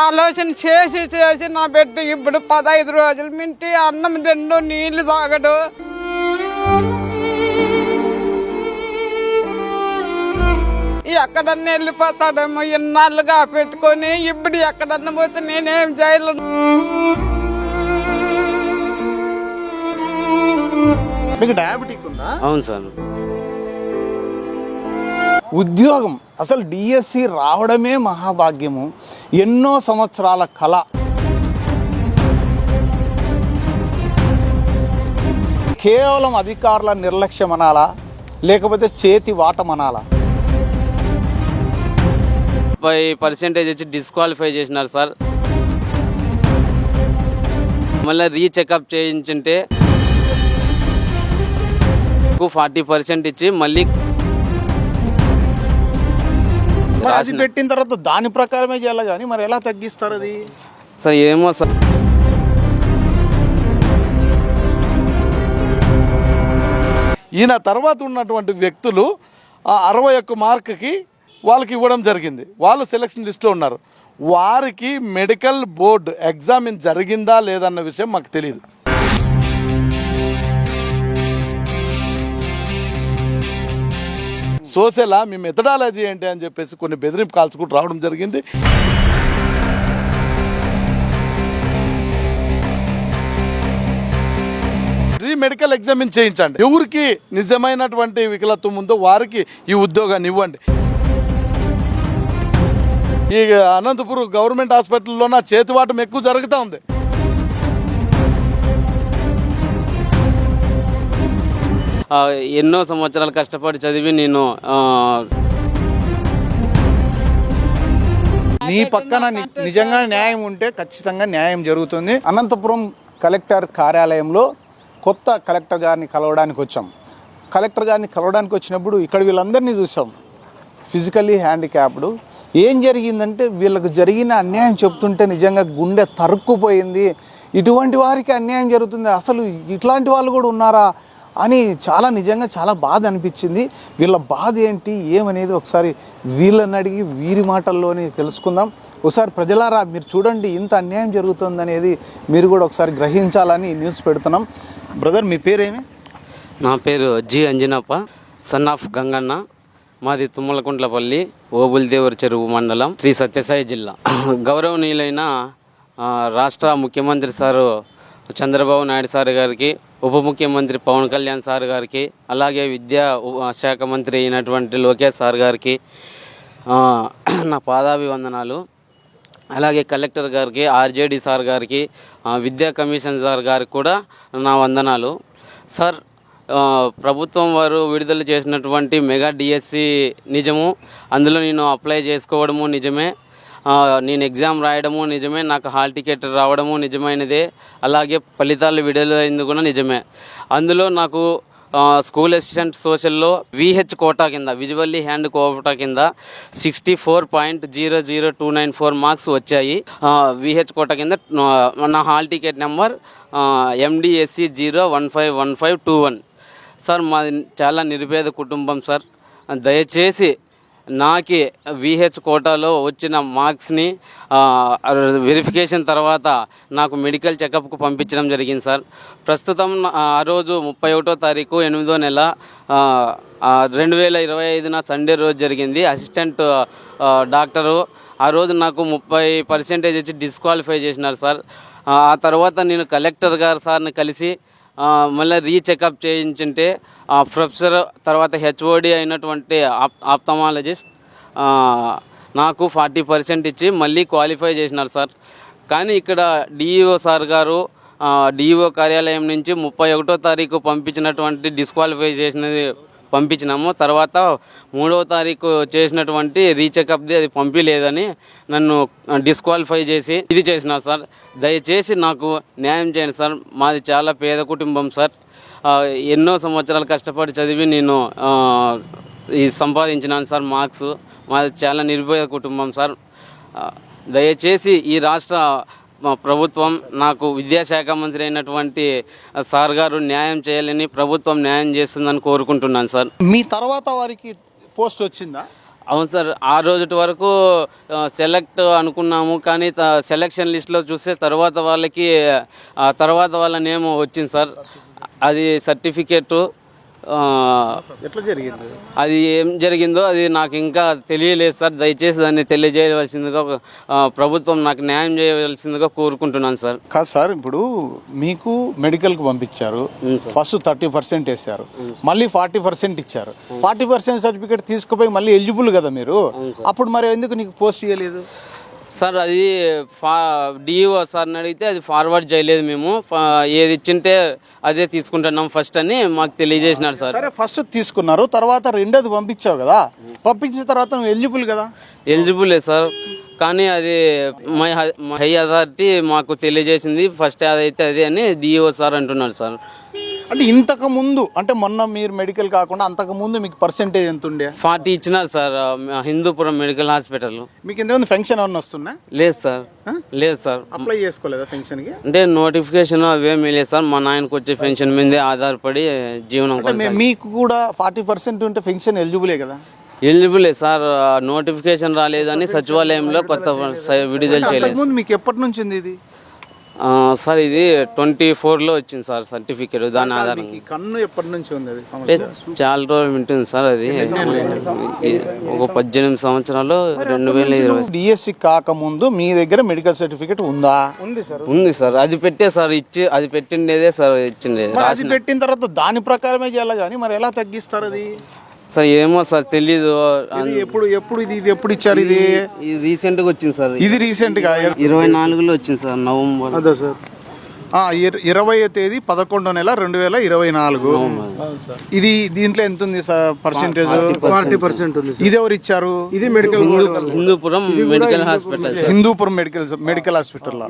ఆలోచన చేసి చేసి నా బిడ్డ ఇప్పుడు పదహైదు రోజుల మింటి అన్నం తిండు నీళ్ళు తాగడు. ఎక్కడన్నా వెళ్ళిపోతాడేమో ఇన్నాళ్ళుగా పెట్టుకొని ఇప్పుడు ఎక్కడన్నా పోతే నేనేం చేయలేను. మీకు డయాబెటిక్ ఉందా? అవును సార్. ఉద్యోగం. అసలు డిఎస్సి రావడమే మహాభాగ్యము. ఎన్నో సంవత్సరాల కళ. కేవలం అధికారుల నిర్లక్ష్యం అనాలా లేకపోతే చేతి వాటం అనాలా ముప్పై పర్సెంటేజ్ వచ్చి డిస్క్వాలిఫై చేసినారు సార్. మళ్ళీ రీచెకప్ చేయించుంటే ఫార్టీ పర్సెంట్ ఇచ్చి మళ్ళీ మరి అది పెట్టిన తర్వాత దాని ప్రకారమే చేయాలి కానీ మరి ఎలా తగ్గిస్తారు అది? సార్ ఏమో సార్. ఈయన తర్వాత ఉన్నటువంటి వ్యక్తులు ఆ అరవై ఒక్క మార్కుకి వాళ్ళకి ఇవ్వడం జరిగింది. వాళ్ళు సెలక్షన్ లిస్ట్లో ఉన్నారు. వారికి మెడికల్ బోర్డు ఎగ్జామిన్ జరిగిందా లేదన్న విషయం మాకు తెలియదు సోసేలా మీ మెథడాలజీ ఏంటి అని చెప్పేసి కొన్ని బెదిరింపు కాల్స్ కూడా రావడం జరిగింది. రీ మెడికల్ ఎగ్జామిన్ చేయించండి. ఎవరికి నిజమైనటువంటి వికలత్వం ఉందో వారికి ఈ ఉద్యోగాన్ని ఇవ్వండి. ఈ అనంతపురం గవర్నమెంట్ హాస్పిటల్లో నా చేతివాటం ఎక్కువ జరుగుతూ ఉంది. ఎన్నో సంవత్సరాలు కష్టపడి చదివి నేను నీ పక్కన నిజంగా న్యాయం ఉంటే ఖచ్చితంగా న్యాయం జరుగుతుంది. అనంతపురం కలెక్టర్ కార్యాలయంలో కొత్త కలెక్టర్ గారిని కలవడానికి వచ్చాం. కలెక్టర్ గారిని కలవడానికి వచ్చినప్పుడు ఇక్కడ వీళ్ళందరినీ చూసాం. Physically handicapped. ఏం జరిగిందంటే వీళ్ళకు జరిగిన అన్యాయం చెప్తుంటే నిజంగా గుండె తరుక్కుపోయింది. ఇటువంటి వారికి అన్యాయం జరుగుతుంది. అసలు ఇట్లాంటి వాళ్ళు కూడా ఉన్నారా? అని చాలా నిజంగా చాలా బాధ అనిపించింది. వీళ్ళ బాధ ఏంటి ఏమనేది ఒకసారి వీళ్ళని అడిగి వీరి మాటల్లోనే తెలుసుకుందాం. ఒకసారి ప్రజలారా మీరు చూడండి ఇంత అన్యాయం జరుగుతుందనేది మీరు కూడా ఒకసారి గ్రహించాలని న్యూస్ పెడుతున్నాం. బ్రదర్ మీ పేరేమి? నా పేరు G Anjanappa son of Gangappa. మాది తుమ్మలకుంట్లపల్లి ఓబుల్దేవర్ చెరువు మండలం శ్రీ సత్యసాయి జిల్లా. గౌరవనీయులైన రాష్ట్ర ముఖ్యమంత్రి సారు చంద్రబాబు నాయుడు సార్ గారికి ఉప ముఖ్యమంత్రి పవన్ కళ్యాణ్ సార్ గారికి అలాగే విద్యా శాఖ మంత్రి అయినటువంటి లోకేష్ సార్ గారికి నా పాదాభివందనాలు. అలాగే కలెక్టర్ గారికి ఆర్జేడి సార్ గారికి విద్యా కమిషన్ సార్ గారికి కూడా నా వందనాలు. సార్ ప్రభుత్వం వారు విడుదల చేసినటువంటి మెగా డిఎస్సి నిజము అందులో నేను అప్లై చేసుకోవడము నిజమే. నేను ఎగ్జామ్ రాయడము నిజమే నాకు హాల్ టికెట్ రావడము నిజమైనదే అలాగే ఫలితాలు విడుదలైంది కూడా నిజమే. అందులో నాకు స్కూల్ అసిస్టెంట్ సోషల్లో విహెచ్ కోటా కింద విజువల్లీ హ్యాండ్ కోటా కింద sixty four point zero zero two nine four marks వచ్చాయి. విహెచ్ కోటా కింద నా hall ticket number MDSC zero one five one five two one sir మాది చాలా నిరుపేద కుటుంబం సార్. దయచేసి నాకి విహెచ్ కోటాలో వచ్చిన మార్క్స్ని వెరిఫికేషన్ తర్వాత నాకు మెడికల్ చెకప్కు పంపించడం జరిగింది సార్. ప్రస్తుతం ఆ రోజు ముప్పై ఒకటో తారీఖు ఎనిమిదో నెల రెండు వేల ఇరవై ఐదున సండే రోజు జరిగింది. అసిస్టెంట్ డాక్టరు ఆ రోజు నాకు ముప్పై పర్సెంటేజ్ వచ్చి డిస్క్వాలిఫై చేసినారు సార్. ఆ తర్వాత నేను కలెక్టర్ గారు సార్ని కలిసి మళ్ళీ రీచెకప్ చేయించుంటే ఆ ప్రొఫెసర్ తర్వాత హెచ్ఓడి అయినటువంటి ఆప్ ఆప్తమాలజిస్ట్ నాకు ఫార్టీ పర్సెంట్ ఇచ్చి మళ్ళీ క్వాలిఫై చేసినారు సార్. కానీ ఇక్కడ డిఈఓ సార్ గారు డిఈఓ కార్యాలయం నుంచి ముప్పై ఒకటో తారీఖు పంపించినటువంటి డిస్క్వాలిఫై చేసినది పంపించినాము. తర్వాత మూడవ తారీఖు చేసినటువంటి రీచెకప్ది అది పంపించలేదని నన్ను డిస్క్వాలిఫై చేసి ఇది చేసినారు సార్. దయచేసి నాకు న్యాయం చేయండి సార్. మాది చాలా పేద కుటుంబం సార్. ఎన్నో సంవత్సరాలు కష్టపడి చదివి నేను ఈ సంపాదించినాను సార్ మార్క్స్. మాది చాలా నిర్భయ కుటుంబం సార్. దయచేసి ఈ రాష్ట్ర ప్రభుత్వం నాకు విద్యాశాఖ మంత్రి అయినటువంటి సార్ గారు న్యాయం చేయాలని ప్రభుత్వం న్యాయం చేస్తుందని కోరుకుంటున్నాను సార్. మీ తర్వాత వారికి పోస్ట్ వచ్చిందా? అవును సార్. ఆ రోజు వరకు సెలెక్ట్ అనుకున్నాము కానీ సెలెక్షన్ లిస్ట్లో చూస్తే తర్వాత వాళ్ళకి తర్వాత వాళ్ళ నేమ్ వచ్చింది సార్. అది సర్టిఫికేటు ఎట్లా జరిగింది? అది ఏం జరిగిందో అది నాకు ఇంకా తెలియలేదు సార్. దయచేసి దాన్ని తెలియజేయవలసిందిగా ప్రభుత్వం నాకు న్యాయం చేయవలసిందిగా కోరుకుంటున్నాను సార్. కాదు సార్ ఇప్పుడు మీకు మెడికల్కి పంపించారు. ఫస్ట్ థర్టీ పర్సెంట్ వేశారు. మళ్ళీ ఫార్టీ పర్సెంట్ ఇచ్చారు. ఫార్టీ పర్సెంట్ సర్టిఫికేట్ తీసుకుపోయి మళ్ళీ ఎలిజిబుల్ కదా మీరు? అప్పుడు మరి ఎందుకు నీకు పోస్ట్ చేయలేదు సార్ అది ఫా డిఓ సార్ని అడిగితే అది ఫార్వర్డ్ చేయలేదు మేము. ఏది ఇచ్చింటే అదే తీసుకుంటున్నాం ఫస్ట్ అని మాకు తెలియజేసినారు సార్. సరే ఫస్ట్ తీసుకున్నారు తర్వాత రెండోది పంపించావు కదా. పంపించిన తర్వాత నువ్వు ఎలిజిబుల్ కదా? ఎలిజిబులే సార్. కానీ అది మై హ- అథారిటీ మాకు తెలియజేసింది. ఫస్ట్ అదైతే అదే అని డిఓ సార్ అంటున్నారు సార్. అంటే ఇంతకు ముందు అంటే మొన్న మీరు మెడికల్ కాకుండా అంతకు ముందు మీకు పర్సెంటేజ్ ఎంత ఉండే? ఫార్టీ ఇచ్చినారు సార్ హిందూపురం మెడికల్ హాస్పిటల్. మీకు ఇంతకుముందు ఫంక్షన్ ఏమన్నా వస్తున్నా లేదు సార్. లేదు సార్. అప్లై చేసుకోలేదా ఫంక్షన్కి? అంటే నోటిఫికేషన్ అవేమీ లేదు సార్. మా నాయనకు వచ్చే పెన్షన్ మీదే ఆధారపడి జీవనం మీకు కూడా ఫార్టీ పర్సెంట్ ఉంటే ఫంక్షన్ ఎలిజిబులే కదా? ఎలిజిబులే సార్. నోటిఫికేషన్ రాలేదని సచివాలయంలో కొత్త స- విడుదల చేయలేదు. అంతకుముందు మీకు ఎప్పటి నుంచి ఉంది ఇది? సార్ ఇది ట్వంటీ ఫోర్లో వచ్చింది సార్ సర్టిఫికేట్ దాని ఆధారంగా కన్ను ఎప్పటి నుంచి ఉంది అది అంటే చాలా రోజులు ఉంటుంది సార్ అది. ఒక పద్దెనిమిది సంవత్సరాలు రెండు వేల ఇరవై డిఎస్సి కాకముందు మీ దగ్గర మెడికల్ సర్టిఫికేట్ ఉందా? ఉంది సార్. ఉంది సార్. అది పెట్టే సార్ ఇచ్చి అది పెట్టిండేదే సార్ ఇచ్చిండేది అది పెట్టిన తర్వాత దాని ప్రకారమే చేయాలి కానీ మరి ఎలా తగ్గిస్తారు అది? సార్ ఏమో సార్ తెలీదు. ఇది ఎప్పుడు ఎప్పుడు ఇది ఇది ఎప్పుడు ఇచ్చారు ఇది? ఇది రీసెంట్గా వచ్చింది సార్. ఇది రీసెంట్గా ఇరవై నాలుగులో వచ్చింది సార్ నవంబర్. అదే సార్. ఇరవై తేదీ పదకొండో నెల రెండు వేల ఇరవై నాలుగు. ఇది దీంట్లో ఎంత ఉంది సార్ పర్సెంటేజ్ ఫార్టీ పర్సెంట్. ఉంది ఇది ఎవరు ఇచ్చారు? ఇది medical Hindupuram medical hospital Hindupuram medical medical హాస్పిటల్లో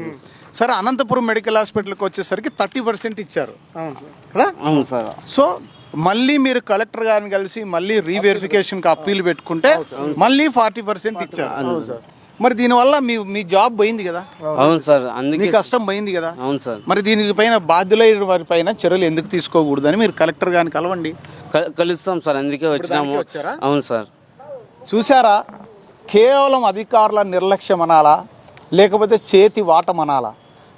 సరే అనంతపురం మెడికల్ హాస్పిటల్కి వచ్చేసరికి థర్టీ పర్సెంట్ ఇచ్చారు. కదా? అవును సార్. సో మళ్ళీ మీరు కలెక్టర్ గారిని కలిసి మళ్ళీ రీవెరిఫికేషన్కి అప్పీల్ పెట్టుకుంటే మళ్ళీ ఫార్టీ పర్సెంట్ ఇచ్చారు. మరి దీనివల్ల మీ మీ జాబ్ పోయింది కదా? అవును సార్ అందుకే కష్టం పోయింది కదా? అవును సార్. మరి దీనిపైన బాధ్యులైన వారి పైన చర్యలు ఎందుకు తీసుకోకూడదని మీరు కలెక్టర్ గారిని కలవండి. కలుస్తాం సార్ అందుకే వచ్చినాము? అవును సార్. చూసారా కేవలం అధికారుల నిర్లక్ష్యం అనాలా? లేకపోతే చేతి వాటం అనాలా?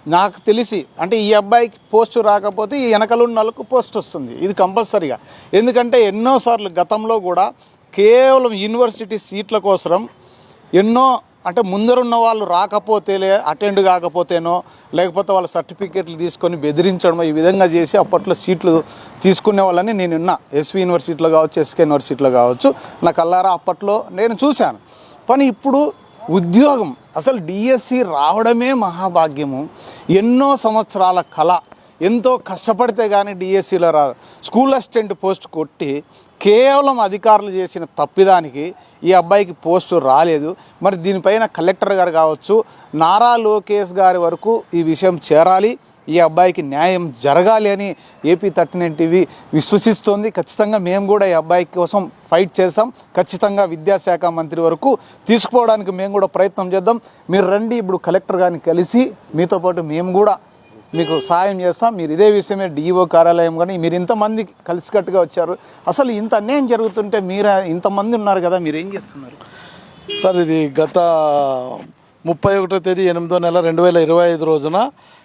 నాకు తెలిసి అంటే ఈ అబ్బాయికి పోస్టు రాకపోతే ఈ వెనకలున్న వాళ్ళకు పోస్ట్ వస్తుంది. ఇది కంపల్సరీగా. ఎందుకంటే ఎన్నోసార్లు గతంలో కూడా కేవలం యూనివర్సిటీ సీట్ల కోసరం ఎన్నో అంటే ముందరున్న వాళ్ళు రాకపోతే అటెండ్ కాకపోతేనో లేకపోతే వాళ్ళ సర్టిఫికేట్లు తీసుకొని బెదిరించడం ఈ విధంగా చేసి అప్పట్లో సీట్లు తీసుకునే వాళ్ళని నేను ఉన్నా. ఎస్వి యూనివర్సిటీలో కావచ్చు ఎస్కే యూనివర్సిటీలో కావచ్చు. నా కల్లారా అప్పట్లో నేను చూశాను. కానీ ఇప్పుడు ఉద్యోగం. అసలు డిఎస్సి రావడమే మహాభాగ్యము. ఎన్నో సంవత్సరాల కళ. ఎంతో కష్టపడితే కానీ డిఎస్సిలో రా స్కూల్ అసిస్టెంట్ పోస్ట్ కొట్టి కేవలం అధికారులు చేసిన తప్పిదానికి ఈ అబ్బాయికి పోస్టు రాలేదు. మరి దీనిపైన కలెక్టర్ గారు కావచ్చు నారా లోకేష్ గారి వరకు ఈ విషయం చేరాలి. ఈ అబ్బాయికి న్యాయం జరగాలి అని ఏపీ థర్టీ నైన్ టీవీ విశ్వసిస్తోంది. ఖచ్చితంగా మేము కూడా ఈ అబ్బాయి కోసం ఫైట్ చేస్తాం ఖచ్చితంగా విద్యాశాఖ మంత్రి వరకు తీసుకుపోవడానికి మేము కూడా ప్రయత్నం చేద్దాం. మీరు రండి ఇప్పుడు కలెక్టర్ గారిని కలిసి మీతో పాటు మేము కూడా మీకు సాయం చేస్తాం. మీరు ఇదే విషయమే డిఈఓ కార్యాలయం కానీ మీరు ఇంతమంది కలిసికట్టుగా వచ్చారు. అసలు ఇంత అన్యాయం జరుగుతుంటే మీరు ఇంతమంది ఉన్నారు కదా మీరు ఏం చేస్తున్నారు? సార్ ఇది గత ముప్పై ఒకటో తేదీ ఎనిమిదో నెల రెండు వేల ఇరవై ఐదు రోజున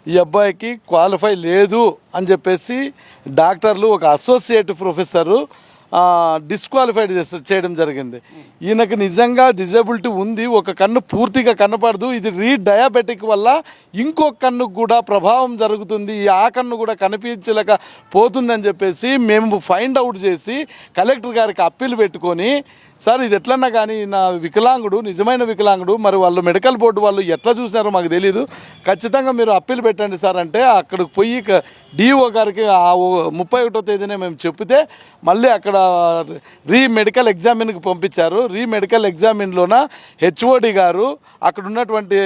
ఈ అబ్బాయికి క్వాలిఫై లేదు అని చెప్పేసి డాక్టర్లు ఒక అసోసియేట్ ప్రొఫెసరు డిస్క్వాలిఫైడ్ చేయడం జరిగింది. ఈయనకు నిజంగా డిజబిలిటీ ఉంది ఒక కన్ను పూర్తిగా కనపడదు. ఇది రీ డయాబెటిక్ వల్ల ఇంకొక కన్ను కూడా ప్రభావం జరుగుతుంది. ఈ ఆ కన్ను కూడా కనిపించలేక పోతుందని చెప్పేసి మేము ఫైండ్ అవుట్ చేసి కలెక్టర్ గారికి అప్పీల్ పెట్టుకొని సార్ ఇది ఎట్లన్నా కానీ నా వికలాంగుడు నిజమైన వికలాంగుడు మరి వాళ్ళు మెడికల్ బోర్డు వాళ్ళు ఎట్లా చూసినారో మాకు తెలియదు ఖచ్చితంగా మీరు అప్పీల్ పెట్టండి సార్ అంటే అక్కడికి పోయి డిఓ గారికి ఆ ఓ- ముప్పై ఒకటో తేదీనే మేము చెప్తే మళ్ళీ అక్కడ రీ మెడికల్ ఎగ్జామిన్కి పంపించారు. రీ మెడికల్ ఎగ్జామిన్లోన హెచ్ఓడి గారు అక్కడ ఉన్నటువంటి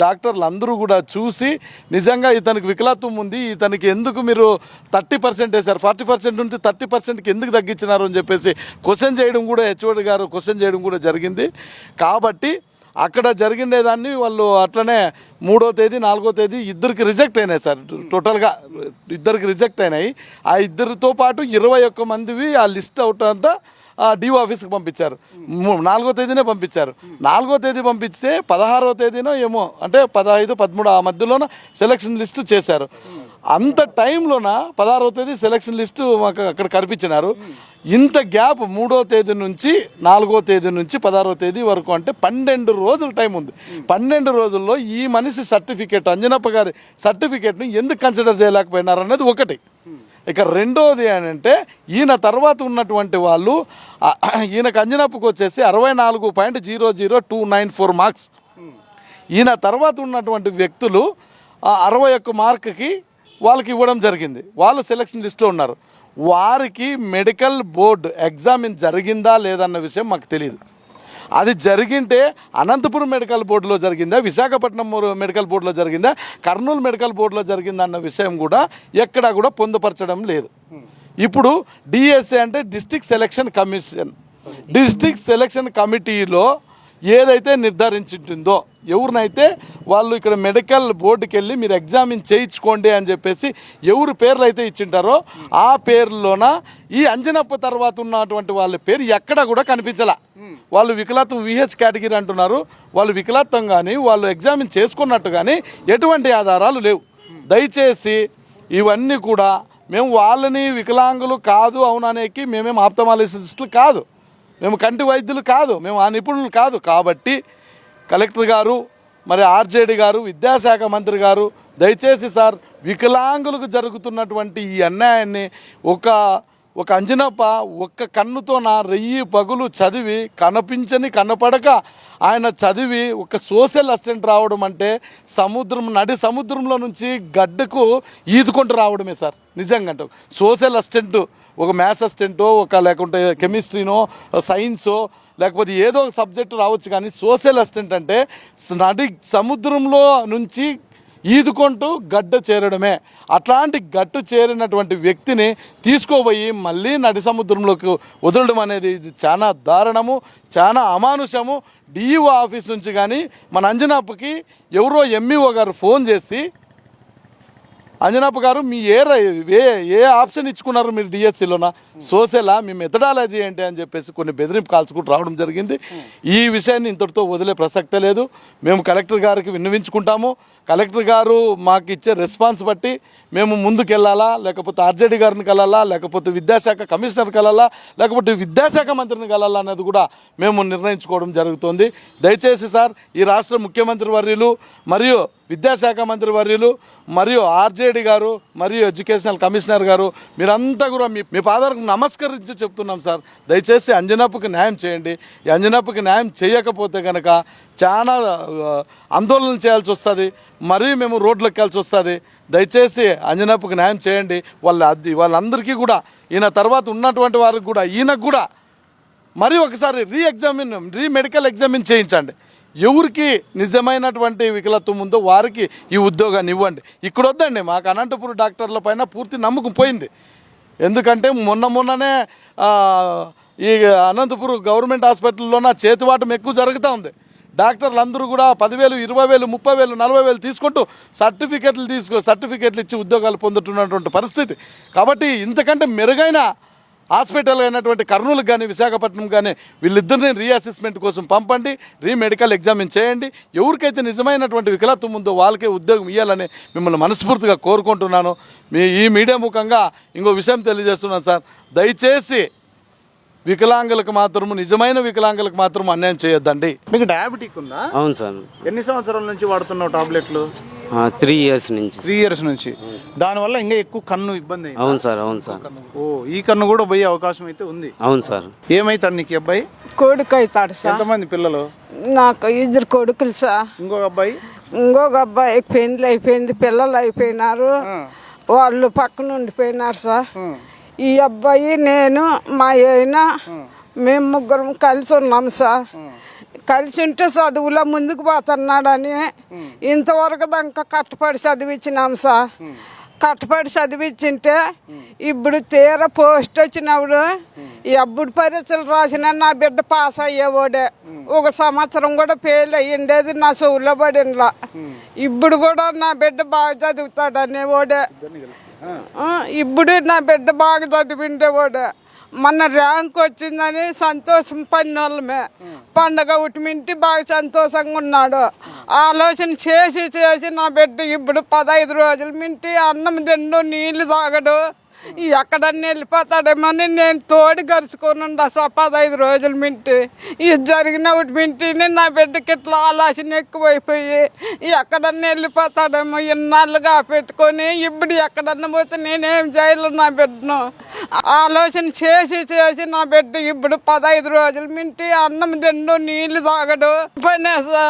డాక్టర్లు అందరూ కూడా చూసి నిజంగా ఇతనికి వికలాత్వం ఉంది ఇతనికి ఎందుకు మీరు థర్టీ పర్సెంట్ వేశారు ఫార్టీ పర్సెంట్ నుంచి థర్టీ పర్సెంట్కి ఎందుకు తగ్గించినారు అని చెప్పేసి క్వశ్చన్ చేయడం కూడా హెచ్ఓడి గారు క్వశ్చన్ చేయడం కూడా జరిగింది. కాబట్టి అక్కడ జరిగిండేదాన్ని వాళ్ళు అట్లనే మూడో తేదీ నాలుగో తేదీ ఇద్దరికి రిజెక్ట్ అయినాయి సార్. టోటల్గా ఇద్దరికి రిజెక్ట్ అయినాయి. ఆ ఇద్దరితో పాటు ఇరవై ఒక్క మందివి ఆ లిస్ట్ అవుట్ అంతా డిఓ ఆఫీస్కి పంపించారు. నాలుగో తేదీనే పంపించారు. నాలుగో తేదీ పంపిస్తే పదహారో తేదీనో ఏమో అంటే పదహైదు పదమూడు ఆ మధ్యలోన సెలక్షన్ లిస్టు చేశారు. అంత టైంలోన పదహారవ తేదీ సెలక్షన్ లిస్టు మాకు అక్కడ కనిపించినారు. ఇంత గ్యాప్ మూడో తేదీ నుంచి నాలుగో తేదీ నుంచి పదహారో తేదీ వరకు అంటే పన్నెండు రోజుల టైం ఉంది. పన్నెండు రోజుల్లో ఈ మనిషి సర్టిఫికేట్ అంజనప్ప గారి సర్టిఫికేట్ని ఎందుకు కన్సిడర్ చేయలేకపోయినారు అనేది ఒకటి. ఇక రెండోది ఏంటంటే ఈయన తర్వాత ఉన్నటువంటి వాళ్ళు ఈయనకు అంజనప్పకు వచ్చేసి అరవై నాలుగు point zero zero two nine four marks. ఈయన తర్వాత ఉన్నటువంటి వ్యక్తులు అరవై ఒక్క మార్కుకి వాళ్ళకి ఇవ్వడం జరిగింది. వాళ్ళు సెలక్షన్ లిస్ట్లో ఉన్నారు. వారికి మెడికల్ బోర్డు ఎగ్జామిన్ జరిగిందా లేదన్న విషయం మాకు తెలియదు అది జరిగింటే అనంతపురం మెడికల్ బోర్డులో జరిగిందా విశాఖపట్నం మెడికల్ బోర్డులో జరిగిందా కర్నూలు మెడికల్ బోర్డులో జరిగిందా అన్న విషయం కూడా ఎక్కడా కూడా పొందుపరచడం లేదు. ఇప్పుడు డిఎస్ఏ అంటే district selection commission district selection కమిటీలో ఏదైతే నిర్ధారించింటుందో ఎవరినైతే వాళ్ళు ఇక్కడ మెడికల్ బోర్డుకి వెళ్ళి మీరు ఎగ్జామిన్ చేయించుకోండి అని చెప్పేసి ఎవరు పేర్లు అయితే ఇచ్చింటారో ఆ పేర్లోన ఈ అంజనప్ప తర్వాత ఉన్నటువంటి వాళ్ళ పేరు ఎక్కడ కూడా కనిపించలా. వాళ్ళు వికలాత్వం విహెచ్ కేటగిరీ అంటున్నారు. వాళ్ళు వికలాత్వం కానీ వాళ్ళు ఎగ్జామిన్ చేసుకున్నట్టు కానీ ఎటువంటి ఆధారాలు లేవు. దయచేసి ఇవన్నీ కూడా మేము వాళ్ళని వికలాంగులు కాదు అవుననేకి మేమేం ఆప్తమాలజిస్టులు కాదు. మేము కంటి వైద్యులు కాదు మేము ఆ నిపుణులు కాదు. కాబట్టి కలెక్టర్ గారు మరి ఆర్జేడి గారు విద్యాశాఖ మంత్రి గారు దయచేసి సార్ వికలాంగులకు జరుగుతున్నటువంటి ఈ అన్యాయాన్ని ఒక ఒక అంజనప్ప ఒక్క కన్నుతో నా రెయ్యి పగులు చదివి కనిపించని కనపడక ఆయన చదివి ఒక సోషల్ అసిస్టెంట్ రావడం అంటే సముద్రం నడి సముద్రంలో నుంచి గడ్డకు ఈదుకుంటూ రావడమే సార్. నిజంగా అంటే సోషల్ అసిస్టెంట్ ఒక మ్యాథ్స్ అసిస్టెంటో ఒక లేకుంటే కెమిస్ట్రీనో సైన్సో లేకపోతే ఏదో ఒక సబ్జెక్టు రావచ్చు కానీ సోషల్ అసిస్టెంట్ అంటే నడి సముద్రంలో నుంచి ఈదుకుంటూ గడ్డ చేరడమే. అట్లాంటి గట్టు చేరినటువంటి వ్యక్తిని తీసుకోబోయి మళ్ళీ నడి సముద్రంలోకి వదలడం అనేది ఇది చాలా దారుణము చాలా అమానుషము. డిఈఓ ఆఫీస్ నుంచి కానీ మన అంజనాపుకి ఎవరో ఎంఈఓ గారు ఫోన్ చేసి అంజనాప గారు మీ ఏ ఏ ఏ ఆప్షన్ ఇచ్చుకున్నారు మీరు డిఎస్సిలోన? సోషలా మీ మెథడాలజీ ఏంటి అని చెప్పేసి కొన్ని బెదిరింపు కాల్స్ కూడా రావడం జరిగింది. ఈ విషయాన్ని ఇంతటితో వదిలే ప్రసక్తే లేదు. మేము కలెక్టర్ గారికి విన్నవించుకుంటాము. కలెక్టర్ గారు మాకు ఇచ్చే రెస్పాన్స్ బట్టి మేము ముందుకెళ్ళాలా? లేకపోతే ఆర్జేడీ గారిని కలాలా? లేకపోతే విద్యాశాఖ కమిషనర్ కలాలా? లేకపోతే విద్యాశాఖ మంత్రిని కలాలా అనేది కూడా మేము నిర్ణయించుకోవడం జరుగుతుంది. దయచేసి సార్ ఈ రాష్ట్ర ముఖ్యమంత్రి వర్యులు మరియు విద్యాశాఖ మంత్రి వర్యులు మరియు ఆర్జేడి గారు మరియు ఎడ్యుకేషనల్ కమిషనర్ గారు మీరంతా కూడా మీ మీ పాదాలకు నమస్కరించి చెప్తున్నాం సార్. దయచేసి అంజనప్పకి న్యాయం చేయండి. ఈ అంజనప్పుకి న్యాయం చేయకపోతే కనుక చాలా ఆందోళన చేయాల్సి వస్తుంది. మరియు మేము రోడ్లకు వెళ్ళాల్సి వస్తుంది. దయచేసి అంజనప్పుకి న్యాయం చేయండి. వాళ్ళ అది వాళ్ళందరికీ కూడా ఈయన తర్వాత ఉన్నటువంటి వారికి కూడా ఈయనకు కూడా మరి ఒకసారి re examine re medical examine చేయించండి. ఎవరికి నిజమైనటువంటి వికలత్వం ఉందో వారికి ఈ ఉద్యోగాన్ని ఇవ్వండి. ఇక్కడ వద్దండి మాకు అనంతపురం డాక్టర్ల పైన పూర్తి నమ్మకం పోయింది. ఎందుకంటే మొన్న మొన్ననే ఈ అనంతపురం గవర్నమెంట్ హాస్పిటల్లో నా చేతివాటం ఎక్కువ జరుగుతూ ఉంది. డాక్టర్లు అందరూ కూడా పదివేలు ఇరవై వేలు ముప్పై వేలు నలభై వేలు తీసుకుంటూ సర్టిఫికెట్లు తీసుకో సర్టిఫికెట్లు ఇచ్చి ఉద్యోగాలు పొందుతున్నటువంటి పరిస్థితి. కాబట్టి ఇంతకంటే మెరుగైన హాస్పిటల్ అయినటువంటి కర్నూలుకి కానీ విశాఖపట్నం కానీ వీళ్ళిద్దరిని రీఅసెస్మెంట్ కోసం పంపండి రీ మెడికల్ ఎగ్జామిన్ చేయండి. ఎవరికైతే నిజమైనటువంటి వికలత్వం ఉందో వాళ్ళకే ఉద్యోగం ఇవ్వాలని మిమ్మల్ని మనస్ఫూర్తిగా కోరుకుంటున్నాను. మీ ఈ మీడియా ముఖంగా ఇంకో విషయం తెలియజేస్తున్నాను సార్. దయచేసి వికలాంగులకు మాత్రము నిజమైన వికలాంగులకు మాత్రం అన్యాయం చేయొద్దండి. మీకు డయాబెటిక్ ఉందా? అవును సార్. ఎన్ని సంవత్సరాల నుంచి వాడుతున్నావు టాబ్లెట్లు త్రీ ఇయర్స్ నుంచి. త్రీ ఇయర్స్ నుంచి. దానివల్ల ఇంకా ఎక్కువ కన్ను ఇబ్బంది అయింది? అవును సార్ అవును సార్. ఓ ఈ కన్ను కూడా పోయే అవకాశం అయితే ఉంది. అవును సార్. ఏమైతాడు నీకు ఈ అబ్బాయి? కొడుకు అవుతాడు సార్. ఎంతమంది పిల్లలు? నాకు ఇద్దరు కొడుకులు సార్. ఇంకొక అబ్బాయి? ఇంకొక అబ్బాయికి పెళ్ళి అయిపోయింది పిల్లలు అయిపోయినారు. వాళ్ళు పక్కన ఉండిపోయినారు సార్. ఈ అబ్బాయి నేను మా ఆయన మేము ముగ్గురం కలిసి ఉన్నాం సార్. కలిసి ఉంటే చదువులో ముందుకు పోతున్నాడని. ఇంతవరకు దాకా కట్టుబడి చదివించినాం సార్ కట్టుబడి చదివించింటే ఇప్పుడు తీర పోస్ట్ వచ్చినప్పుడు ఎప్పుడు పరీక్షలు రాసిన నా బిడ్డ పాస్ అయ్యేవాడే. ఒక సంవత్సరం కూడా ఫెయిల్ అయ్యిండేది నా చెవులో పడినలా ఇప్పుడు కూడా నా బిడ్డ బాగా చదువుతాడు అనేవాడే. ఇప్పుడు నా బిడ్డ బాగా చదివిండేవాడు. మన ర్యాంక్ వచ్చిందని సంతోషం పడినోళ్ళమే పండగ ఉటిమింటి బాగా సంతోషంగా ఉన్నాడు. ఆలోచన చేసి చేసి నా బిడ్డ ఇప్పుడు పదహైదు రోజుల మింటి అన్నం తిండు నీళ్ళు తాగడు. ఎక్కడన్నా అని నేను తోడు గరుచుకొని ఉండసా పదహైదు రోజులు మింటి. ఇది జరిగిన ఒకటి మింటిని నా బిడ్డకి ఇట్లా ఆలోచన ఎక్కువైపోయి ఎక్కడన్నా వెళ్ళిపోతాడేమో ఇన్నాళ్ళుగా పెట్టుకొని ఇప్పుడు ఎక్కడన్నా పోతే నేనేం చేయాలి నా బిడ్డను. ఆలోచన చేసి చేసి నా బిడ్డ ఇప్పుడు పదహైదు రోజుల మింటి అన్నం తిండు నీళ్ళు తాగడు. పనేసా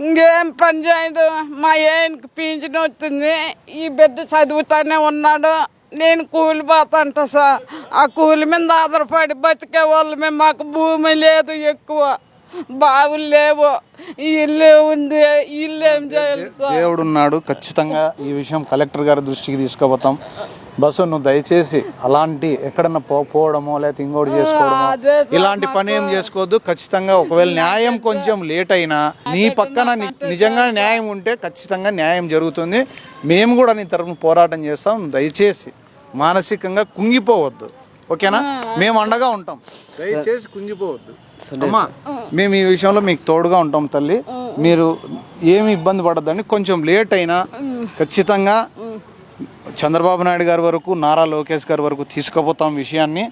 ఇంకేం పని చేయడు? మా ఆయనకి పింఛన్ వచ్చింది. ఈ బిడ్డ చదువుతానే ఉన్నాడు. నేను కూలి పోతాంట సార్. ఆ కూలి మీద ఆధారపడి బతికే వాళ్ళమే మాకు భూమి లేదు ఎక్కువ. బావులు లేవు. ఇల్లు ఉంది. ఇల్లు ఏం చేయాలి సార్? దేవుడు ఉన్నాడు ఖచ్చితంగా ఈ విషయం కలెక్టర్ గారి దృష్టికి తీసుకుపోతాం. బస్సు నువ్వు దయచేసి అలాంటి ఎక్కడన్నా పో పోవడమో లేకపోతే ఇంకోటి చేసుకోవడమో ఇలాంటి పని ఏం చేసుకోవద్దు. ఖచ్చితంగా ఒకవేళ న్యాయం కొంచెం లేట్ అయినా నీ పక్కన నిజంగా న్యాయం ఉంటే ఖచ్చితంగా న్యాయం జరుగుతుంది. మేము కూడా నీ తరఫున పోరాటం చేస్తాం. దయచేసి మానసికంగా కుంగిపోవద్దు. ఓకేనా? మేము. అండగా ఉంటాం. దయచేసి కుంగిపోవద్దు. అమ్మా. మేము ఈ విషయంలో మీకు తోడుగా ఉంటాం తల్లి. మీరు ఏమి ఇబ్బంది పడద్దని కొంచెం లేట్ అయినా ఖచ్చితంగా చంద్రబాబు నాయుడు గారి వరకు నారా లోకేష్ గారి వరకు తీసుకుపోతాం విషయాన్ని.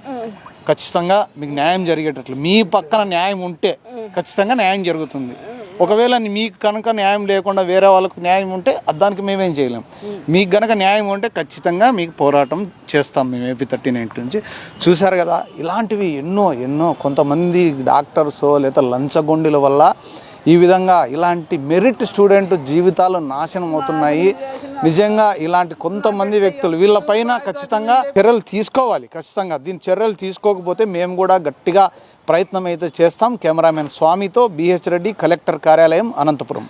ఖచ్చితంగా మీకు న్యాయం జరిగేటట్లు. మీ పక్కన న్యాయం ఉంటే ఖచ్చితంగా న్యాయం జరుగుతుంది. ఒకవేళ మీకు కనుక న్యాయం లేకుండా వేరే వాళ్ళకు న్యాయం ఉంటే దానికి మేమేం చేయలేం. మీకు కనుక న్యాయం ఉంటే ఖచ్చితంగా మీకు పోరాటం చేస్తాం మేము ఏపీ థర్టీ నైన్ నుంచి. చూశారు కదా ఇలాంటివి ఎన్నో ఎన్నో కొంతమంది డాక్టర్స్ లేదా లంచగొండిల వల్ల ఈ విధంగా ఇలాంటి మెరిట్ స్టూడెంట్ జీవితాలు నాశనం అవుతున్నాయి. నిజంగా ఇలాంటి కొంతమంది వ్యక్తులు వీళ్ళపైన ఖచ్చితంగా చర్యలు తీసుకోవాలి. ఖచ్చితంగా దీని చర్యలు తీసుకోకపోతే మేము కూడా గట్టిగా ప్రయత్నం అయితే చేస్తాం. కెమెరామెన్ స్వామితో బిహెచ్ రెడ్డి కలెక్టర్ కార్యాలయం అనంతపురం.